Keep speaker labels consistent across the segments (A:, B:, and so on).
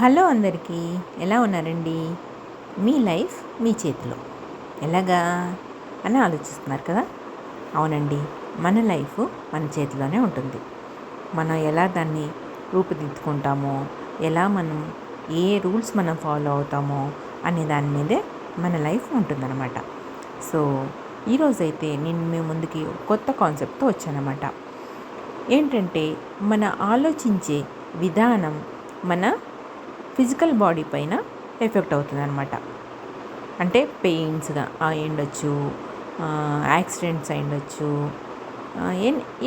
A: Hello అందరికీ ఎలా ఉన్నారండి? మీ లైఫ్ మీ చేతిలో. ఎలాగా? అని ఆలోచిస్తున్నారు కదా? అవునండి మన లైఫ్ మన చేతిలోనే ఉంటుంది. మనం ఎలా దాన్ని రూపుదిద్దుకుంటామో ఎలా మనం ఏ రూల్స్ మనం ఫాలో అవుతామో అనే దాని మీదే మన లైఫ్ ఉంటుందన్నమాట. సో ఈరోజైతే నేను మీ ముందుకి కొత్త కాన్సెప్ట్తో వచ్చానమాట ఏంటంటే మన ఆలోచించే విధానం మన ఫిజికల్ బాడీ పైన ఎఫెక్ట్ అవుతుందన్నమాట. అంటే పెయిన్స్గా అయ్యుండొచ్చు యాక్సిడెంట్స్ అయ్యుండొచ్చు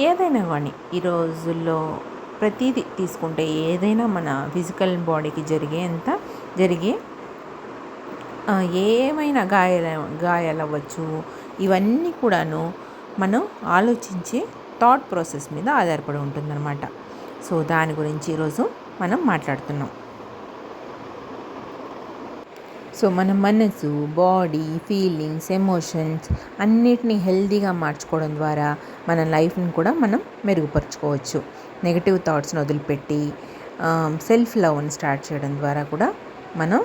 A: ఏదైనా కానీ ఈ రోజుల్లో ప్రతిదీ తీసుకుంటే ఏదైనా మన ఫిజికల్ బాడీకి జరిగేంత జరిగే ఏమైనా గాయాల గాయాలు అవ్వచ్చు ఇవన్నీ కూడాను మనం ఆలోచించే థాట్ ప్రాసెస్ మీద ఆధారపడి ఉంటుందన్నమాట. సో దాని గురించి ఈరోజు మనం మాట్లాడుతున్నాం. సో మన మనసు బాడీ ఫీలింగ్స్ ఎమోషన్స్ అన్నిటినీ హెల్దీగా మార్చుకోవడం ద్వారా మన లైఫ్ని కూడా మనం మెరుగుపరుచుకోవచ్చు. నెగిటివ్ థాట్స్ని వదిలిపెట్టి సెల్ఫ్ లవ్ని స్టార్ట్ చేయడం ద్వారా కూడా మనం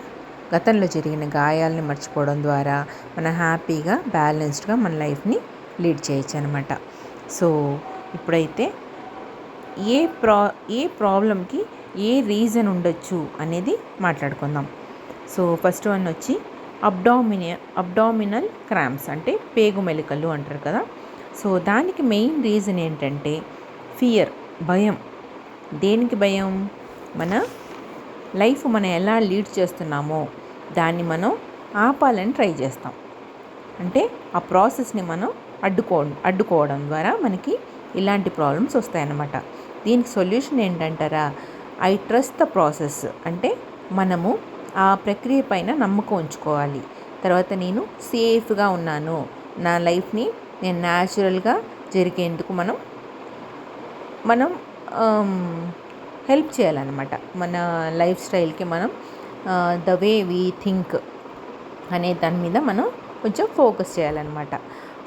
A: గతంలో జరిగిన గాయాలని మర్చిపోవడం ద్వారా మనం హ్యాపీగా బ్యాలెన్స్డ్గా మన లైఫ్ని లీడ్ చేయొచ్చు అనమాట సో ఇప్పుడైతే ఏ ప్రా ఏ ప్రాబ్లంకి ఏ రీజన్ ఉండొచ్చు అనేది మాట్లాడుకుందాం. సో ఫస్ట్ వన్ వచ్చి అబ్డామిని అబ్డామినల్ క్రామ్స్ అంటే పేగు మెలికలు అంటారు కదా. సో దానికి మెయిన్ రీజన్ ఏంటంటే ఫియర్ భయం. దేనికి భయం? మన లైఫ్ మనం ఎలా లీడ్ చేస్తున్నామో దాన్ని మనం ఆపాలని ట్రై చేస్తాం. అంటే ఆ ప్రాసెస్ని మనం అడ్డుకో అడ్డుకోవడం ద్వారా మనకి ఇలాంటి ప్రాబ్లమ్స్ వస్తాయన్నమాట. దీనికి సొల్యూషన్ ఏంటంటారా? ఐ ట్రస్ట్ ద ప్రాసెస్ అంటే మనము ఆ ప్రక్రియ పైన నమ్మకం ఉంచుకోవాలి. తర్వాత నేను సేఫ్గా ఉన్నాను. నా లైఫ్ని నేను న్యాచురల్గా జరిగేందుకు మనం మనం హెల్ప్ చేయాలన్నమాట. మన లైఫ్ స్టైల్కి మనం ద వే వీ థింక్ అనే దాని మీద మనం కొంచెం ఫోకస్ చేయాలన్నమాట.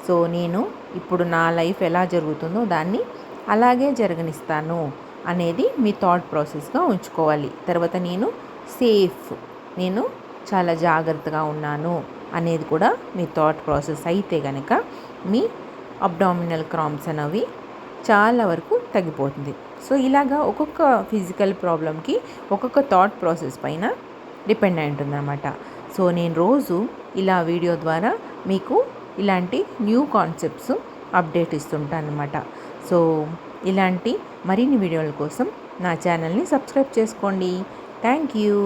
A: సో నేను ఇప్పుడు నా లైఫ్ ఎలా జరుగుతుందో దాన్ని అలాగే జరగనిస్తాను అనేది మీ థాట్ ప్రాసెస్గా ఉంచుకోవాలి. తర్వాత నేను సేఫ్ నేను చాలా జాగ్రత్తగా ఉన్నాను అనేది కూడా మీ థాట్ ప్రాసెస్ అయితే కనుక మీ అబ్డామినల్ క్రామ్స్ అనేవి చాలా వరకు తగ్గిపోతుంది. సో ఇలాగా ఒక్కొక్క ఫిజికల్ ప్రాబ్లమ్కి ఒక్కొక్క థాట్ ప్రాసెస్ పైన డిపెండ్ అయి ఉంటుందన్నమాట. సో నేను రోజు ఇలా వీడియో ద్వారా మీకు ఇలాంటి న్యూ కాన్సెప్ట్స్ అప్డేట్ ఇస్తుంటాను అనమాట సో ఇలాంటి మరిన్ని వీడియోల కోసం నా ఛానల్ని సబ్స్క్రైబ్ చేసుకోండి. Thank you